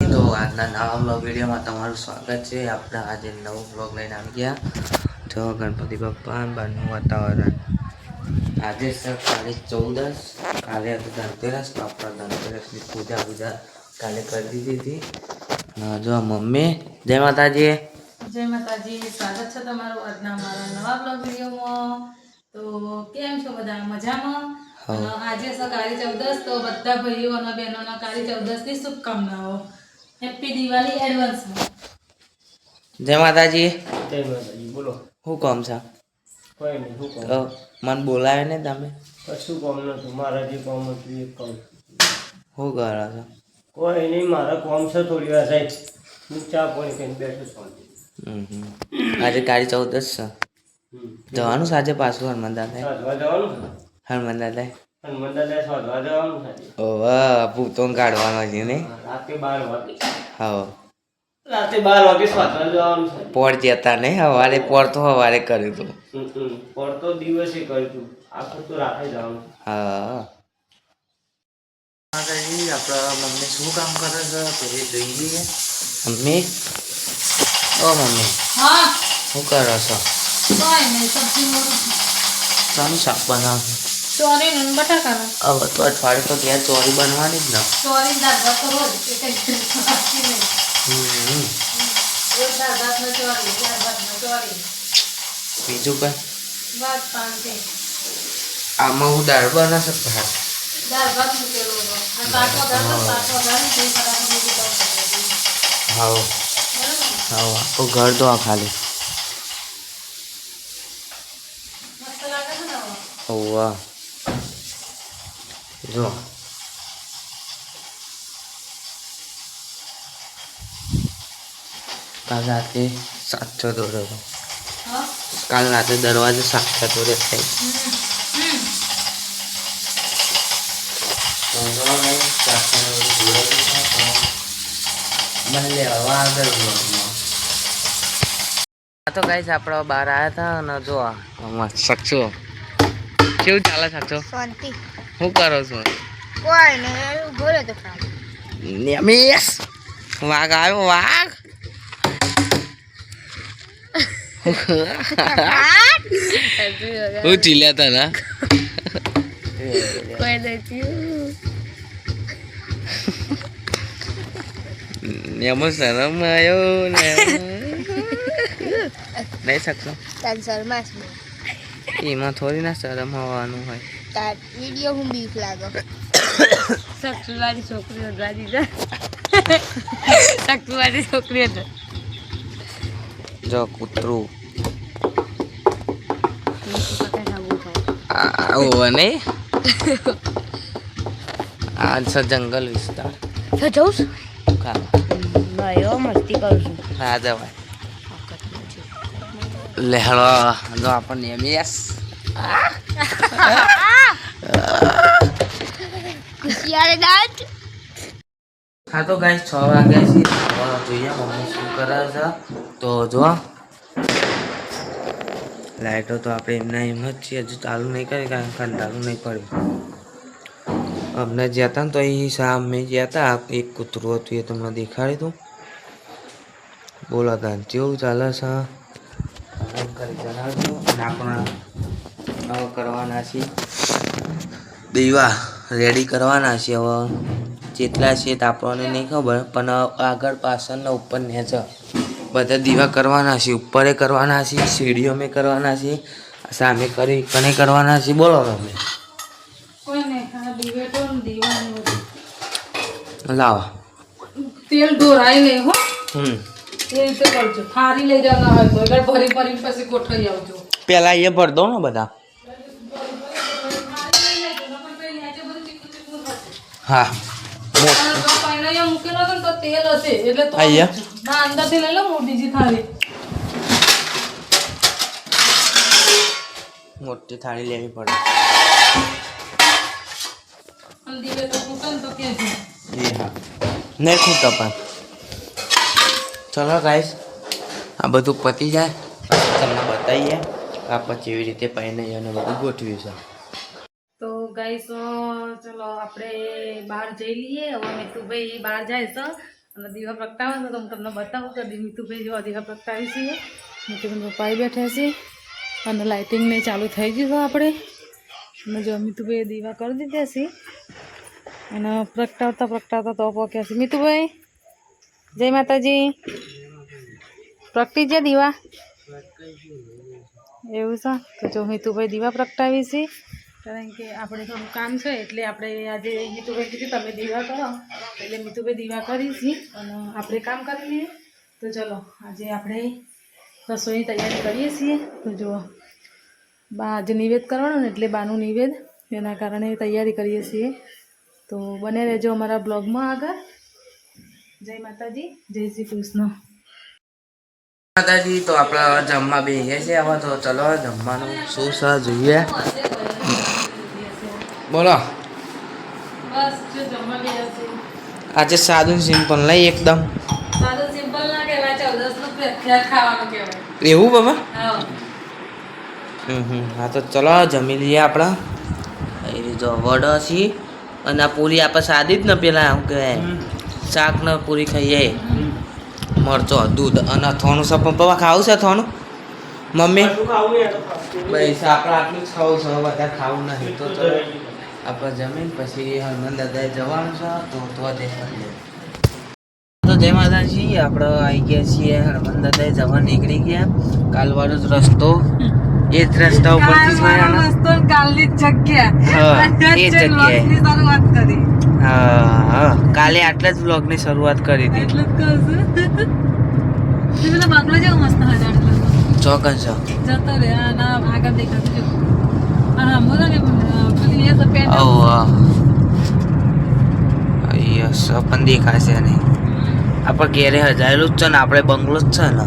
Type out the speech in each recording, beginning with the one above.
તો આજના નવા બ્લોગ વિડીયોમાં તમારું સ્વાગત છે આપણે આજે નવો બ્લોગ લઈને આવી ગયા જો ગણપતિ બાપ્પા બહારનું વાતાવરણ આજે સર કાલે ચૌદસ કાલે હતું ધનતેરસ તો આપણે ધનતેરસની પૂજા પૂજા કાલે કરી દીધી હતી અને જો મમ્મી જય માતાજી જય માતાજી સ્વાગત છે તમારું આજના મારા નવા બ્લોગ વિડીયોમાં તો કેમ છો બધા મજામાં હા. અને આજે કાળી ચૌદસ તો બધા ભાઈઓ અને બહેનોના કાળી ચૌદસની શુભકામનાઓ. હેપી દિવાળી એડવાન્સમાં જય માતાજી. જય માતાજી બોલો. શું કામ છે? કોઈ નહીં શું કામ. મને બોલાવે ને તમે? કશું કામ નતું મારા જે કામ હતું એ કામ. શું કરો છો? કોઈ નહીં મારા કામ છે થોડી વાર સાહેબ. હું ચા પાણી કહીને બેઠો છું. આજે. કાળી ચૌદસ છે. જવાનું સાંજે પાછું હનુમાન દાદા હનુમાન દાદા ઓવા ભૂતો કાઢવાનો છે ને? રાતે બાર વાગે. હા રાતે બાર વાગે સાધવા જવાનું છે. પોર જતા નહીં સવારે પોર તો સવારે કર્યું હતું હમ, હમ. દિવસે કર્યું હતું આખું તો રાતે જવાનું હા આપણા મમ્મી શું કામ કરે છે? તો જોઈએ. મમ્મી? ઓ મમ્મી હા. શું કરો છો? તમે સબ્જી મોડું શાક બનાવો ચોરી ને બટાકાનું. હવે તો અઠવાડિયું તો ઘેર ચોરી બનવાની જ ને. ચોરી દાળ ભાત તો રોજ એ કંઈ બાકી નહીં. હમ. રોજ દાળ ભાતમાં ચોરી દાળ ભાતમાં ચોરી. બીજું કઈ? બસ શાંતિ. આમાં હું દાળ બનાવી શકતો દાળ ભાત મૂકેલો હતો અને શાક વઘારતો શાક વઘારી તે ફટાફટ મૂકી દઉં હા બરાબર હા આખું ઘર તો આ ખાલી. મસ્ત લાગે છે ને હવે? ઓવા જો. કાલ રાતે સાચો દોરો હતો. કાલ રાતે દરવાજો સાચો દોરે થઈ તો ગાઈસ આપણે બહાર આવ્યા હતા અને જો સાચો કેવું ચાલે સાચો શાંતિ. શું કરો છો? કોઈ નહીં ઊભો રહેતો ખાલી નેમિસ વાઘ આવ્યો વાઘ. હું? ચીલ્યા તા ના? નેમો શરમ આવ્યો ને. નહીં. શકતો એમાં થોડી ના શરમ હોવાનું હોય. તાર વીડિયો હું બીક લાગો. સક્ષુવાળી છોકરીઓ જા. સક્ષુવાળી છોકરીઓ જો. કૂતરું. આવો નહીં? આ છે જંગલ વિસ્તાર. તો જઉં છું. ભાઈઓ મસ્તી કરું છું. હા જવાય. લેહળો જો આપણને એમ યસ હા તો ગાઈસ છ વાગ્યા છે. જોઈએ મમ્મી શું કરે છે. તો જો, લાઈટો તો આપણે એમના એમ જ છીએ હજુ ચાલુ નહીં કરી કારણ કે ચાલુ નહીં પડ્યું. અમને જ્યાં હતા ને તો એ સામે ગયા હતા. એક કૂતરું હતું, એ તમને દેખાડી દઉં. બોલો તાન, કેવું ચાલે છે? કરી જણાવજો. અને આપણા કરવાના છીએ દીવા રેડી કરવાના છે હવે. જેટલા છે તે આપણને નહીં ખબર પણ આગળ પાછળના ઉપર ને છે બધા દીવા કરવાના છે ઉપરે કરવાના છે સીડીઓ મેં કરવાના છે સામે કરી કને કરવાના છે બોલો તમે. લાવો. તેલ ઢોરાય નહીં હો. હમ. એ રીતે કરજો. થારી લઈ જવાના હોય તો ભરી ભરી પછી ગોઠવી આવજો. પેલા એ ભર દો ને બધા. હું. મોટી થાળી. લેવી પડે. નહીં ખૂટો પણ. ચલો ગાઈસ આ બધું પતી જાય. તમને બતાવીએ આ પછી એવી રીતે પહેને અને બધું ગોઠવ્યું છે ગાઈસ ચલો આપણે બહાર જઈ લઈએ. હવે મિતુભાઈ બહાર જાય છે અને દીવા પ્રગટાવે તો હું તમને બતાવું કે મિતુભાઈ જો દીવા પ્રગટાવી છીએ મિતુભાઈ પપ્પાએ બેઠા છે. અને લાઇટિંગ ને ચાલુ થઈ ગયું છે આપણે. અને જો મિતુભાઈ દીવા કરી દીધા છે. અને પ્રગટાવતા પ્રગટાવતા તો પહોંચ્યા છે. મિતુભાઈ, જય માતાજી. પ્રગટી જાય દીવા? એવું છે? તો જો મિતુભાઈ દીવા પ્રગટાવી છે. કારણ કે આપણે થોડું કામ છે એટલે આપણે આજે હિતુભાઈ કીધું તમે દીવા કરો. એટલે મિતુભાઈ દીવા કરી છે અને આપણે કામ કરી લઈએ. તો ચલો, આજે આપણે રસોઈની તૈયારી કરીએ છીએ. તો જો, બા આજે નિવેદ કરવાનું ને એટલે બાનું નિવેદ, એના કારણે તૈયારી કરીએ છીએ. તો બને રહેજો અમારા બ્લોગમાં આગળ. જય માતાજી, જય શ્રી કૃષ્ણ. માતાજી, તો આપણે જમવા બેસીએ છીએ. આવા તો ચલો, જમવાનું શું છે, જોઈએ. બોલો. બસ જો જમવા ગયા આજે સાદું સિમ્પલ નહીં એકદમ? સાદું સિમ્પલ ના કહેવાય ચૌદસનું પ્રખ્યાત ખાવાનું કહેવાય. એવું બાબા? હા. હમ હમ. હા તો ચલો જમી લઈએ આપણે. એ રીતે વડ છીએ. અને આ પૂરી આપણે સાદી જ ને પેલા શું કહેવાય. શાક ને પૂરી ખાઈએ. મરચો દૂધ અને થોણું સપ પણ પપ્પા ખાવું છે થોણું મમ્મી? ભાઈ આપણે આટલું જ ખાવું છે વધારે ખાવું નહીં. તો ચલો. આપણે જમીન પછી હનુમાન દાદાએ જવાનું છે તો તો તે તો જય માતાજી આપણે આવી ગયા છીએ હનુમાન દાદાએ જવા નીકળી ગયા. કાલવાળો જ રસ્તો. એ જ રસ્તા ને? કાલની જગ્યા. એ જગ્યાએ. હા હા. કાલે આટલા જ બ્લોગની શરૂઆત કરી હતી. હતો. જતો રે. આ ના આગળ દેખાતું જો હા મોરા પણ દેખાશે નહીં. આપણે ઘેરે હજારેલું જ છે ને આપણે બંગલો જ છે ને.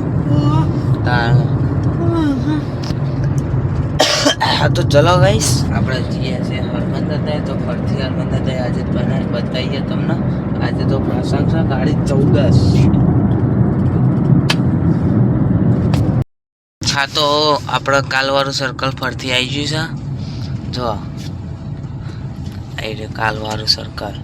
હા. તો ચલો ગાઈશ આપણે જઈએ છીએ હરમંદ થાય તો ફરતી હરમંદ થાય આજે બનાવી બતાવીએ તમને. આજે તો પ્રસંગ છે ગાડી ચૌદસ હા તો આપણે કાલવાળું સર્કલ ફરતી આવી ગયું છે. જો રે કાલવાળું સર્કલ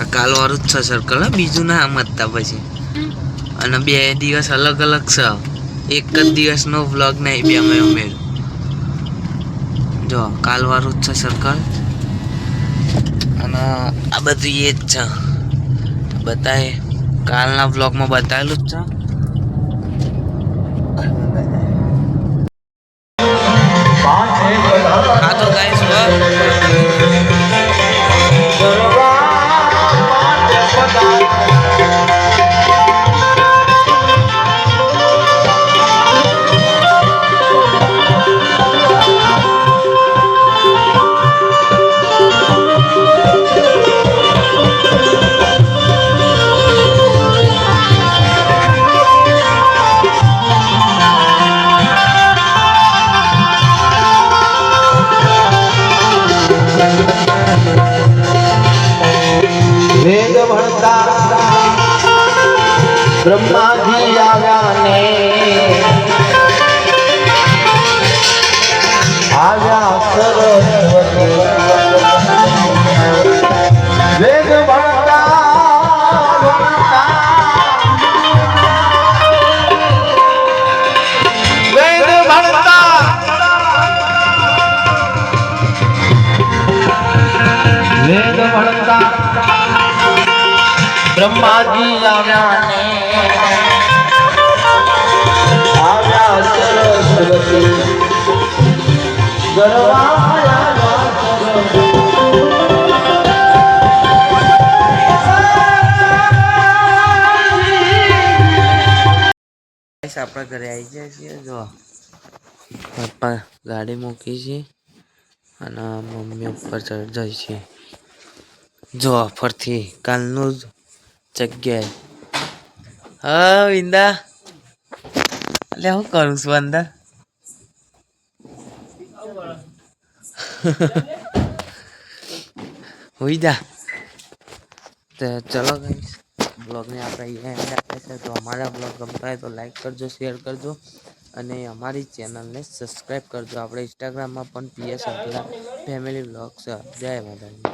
આ કાલવાળું જ છે સર્કલ બીજું ના મતતા પછી. અને બે દિવસ અલગ અલગ છે. એક જ દિવસનો વ્લોગ નહીં બે અમે ઉમેર્યું. જો, કાલવાળું જ છે સર્કલ અને આ બધું એ જ છે. બતાય કાલના વ્લોગમાં બતાવેલું જ છે. બ્રહ્માજી આપણા ઘરે આવી ગયા છીએ. જો પપ્પા ગાડી મૂકી છે અને મમ્મી ઉપર ચડી જાય છે. જો ફરથી કાલનું જ જગ્યાએ હા વિંદા એટલે હું કરું છું અંદર હોઈ જા તો ચલો ગાઈસ બ્લોગને આપણે અહીંયા એન્ડ આપે છે તો અમારા બ્લોગ ગમતા હોય તો લાઈક કરજો શેર કરજો અને અમારી ચેનલને સબસ્ક્રાઈબ કરજો આપણે ઇન્સ્ટાગ્રામમાં પણ પીએસ અબ્દુલ્લા ફેમિલી બ્લોગ છે જય માતાજી